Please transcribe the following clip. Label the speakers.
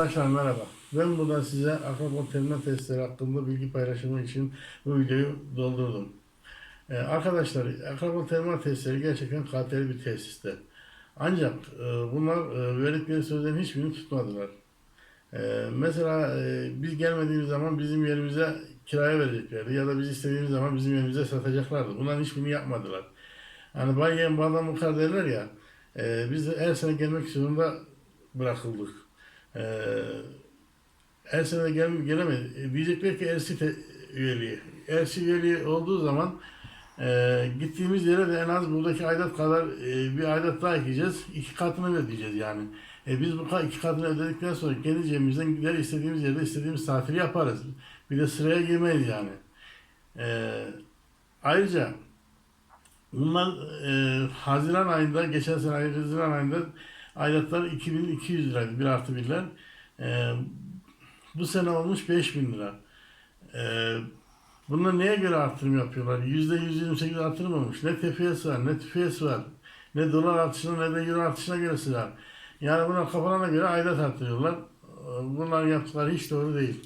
Speaker 1: Arkadaşlar merhaba. Ben burada size akrabon terminal testleri hakkında bilgi paylaşımı için bu videoyu doldurdum. Ee, arkadaşlar akrabon terminal testleri gerçekten kaliteli bir tesiste. Ancak e, bunlar e, verdikleri sözlerin hiçbirini tutmadılar. E, mesela e, biz gelmediğimiz zaman bizim yerimize kiraya vereceklerdi ya da biz istediğimiz zaman bizim yerimize satacaklardı. Bunların hiçbirini yapmadılar. Hani bay yiyen bağdan mıkar derler ya. E, biz her sene gelmek zorunda bırakıldık. Ee, her sene gel, gelemedi. E, Diyecekler ki Ersi te- üyeliği. Ersi üyeliği olduğu zaman e, gittiğimiz yere de en az buradaki aidat kadar e, bir aidat daha ekleyeceğiz. İki katını ödeyeceğiz yani. E, biz bu iki katını ödedikten sonra kendi cebimizden gider istediğimiz yerde istediğimiz tatili yaparız. Bir de sıraya girmeyiz yani. E, ayrıca bunlar e, Haziran ayında, geçen sene Haziran ayında aidatlar 2200 liraydı bir artı birler. Ee, bu sene olmuş 5000 lira. Ee, bunlar neye göre artırım yapıyorlar? %128 artırım olmuş. Ne TFS var, ne TFS var. Ne dolar artışına ne de euro artışına göre var. Yani buna kafalarına göre aidat artırıyorlar. Ee, Bunların yaptıkları hiç doğru değil.